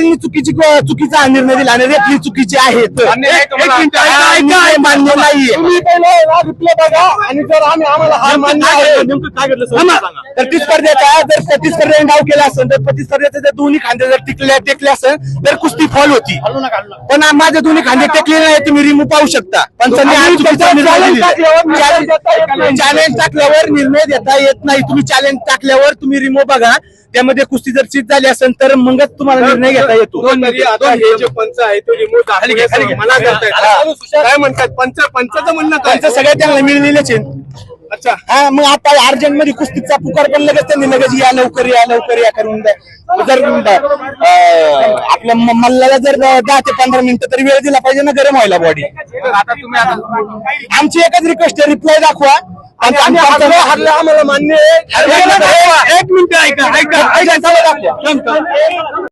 रेफरीने चुकीची चुकीचा निर्णय दिला आणि रेफरी चुकीचे आहेत. मान्य नाही मान्य नाहीये. पहिले रिप्ले बघा आणि जर आम्ही आम्हाला हा मान्य आहे. तर प्रतिस्पर्ध्याचा जर प्रतिस्पर्ध्याने डाव केला असेल तर प्रतिस्पर्ध्याचे जर दोन्ही खांदे जर टिकले टेकले असेल तर कुस्ती फॉल होती. पण माझे दोन्ही खांदे टेकले नाही तुम्ही रिमूव्ह पाहू शकता. हा नाही. चॅलेंज टाकल्यावर निर्णय देता येत नाही. तुम्ही चॅलेंज टाकल्यावर तुम्ही रिमूव्ह बघा. त्यामध्ये कुस्ती जर चित झाली असेल तर मगच तुम्हाला निर्णय घेता येतो. हे जे पंच आहे तो रिमोट खाली घे, खाली घे. मला करतायत. हा. काय म्हणतात? पंच पंचाचं म्हणणं काय? सगळ्या त्यांना मिळलेलेच आहे अच्छा हा मग आता अर्जंटमध्ये कुस्तीचा पुकार पण लगेच त्यांनी लगेच या लवकर या लवकर या करून द्या. जर अं, आपल्या म- मल्लाला जर दहा ते पंधरा मिनिटं तरी वेळ दिला पाहिजे ना गरम व्हायला बॉडी तर आता तुम्ही आता आमची एकच रिक्वेस्ट आहे रिप्लाय दाखवा आणि आम्ही हरलो हरलो आम्हाला मान्य आहे एक मिनिट ऐका ऐका ऐका दाखवा